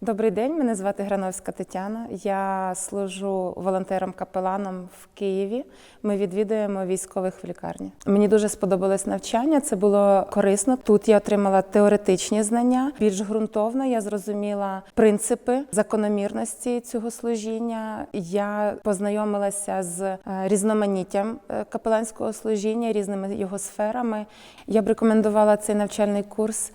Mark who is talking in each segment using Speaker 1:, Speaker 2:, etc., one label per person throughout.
Speaker 1: Добрий день, мене звати Грановська Тетяна. Я служу волонтером-капеланом в Києві. Ми відвідуємо військових в лікарні. Мені дуже сподобалось навчання. Це було корисно. Тут я отримала теоретичні знання. Більш ґрунтовно я зрозуміла принципи закономірності цього служіння. Я познайомилася з е, різноманіттям е, капеланського служіння, різними його сферами. Я б рекомендувала цей навчальний курс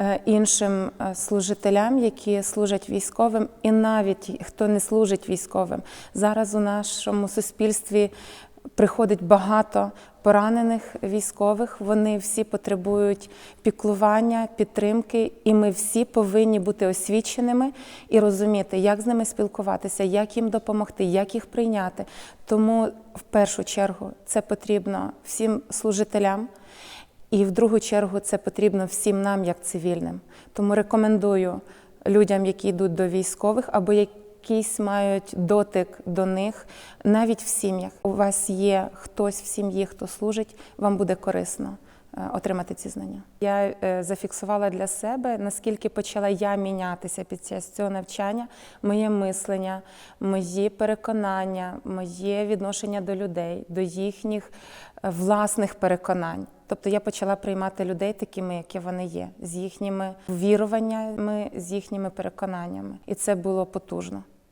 Speaker 1: е, іншим служителям, які служать військовим, і навіть хто не служить військовим. Зараз у нашому суспільстві приходить багато поранених військових. Вони всі потребують піклування, підтримки, і ми всі повинні бути освіченими і розуміти, як з ними спілкуватися, як їм допомогти, як їх прийняти. Тому в першу чергу це потрібно всім служителям. І в другу чергу це потрібно всім нам, як цивільним. Тому рекомендую людям, які йдуть до військових або якийсь мають дотик до них, навіть в сім'ях. У вас є хтось в сім'ї, хто служить, вам буде корисно отримати ці знання. Я е, зафіксувала для себе, наскільки почала я мінятися під час цього навчання, моє мислення, мої переконання, моє відношення до людей, до їхніх е, власних переконань. Тобто я почала приймати людей такими, які вони є, з їхніми віруваннями, з їхніми переконаннями, і це було потужно.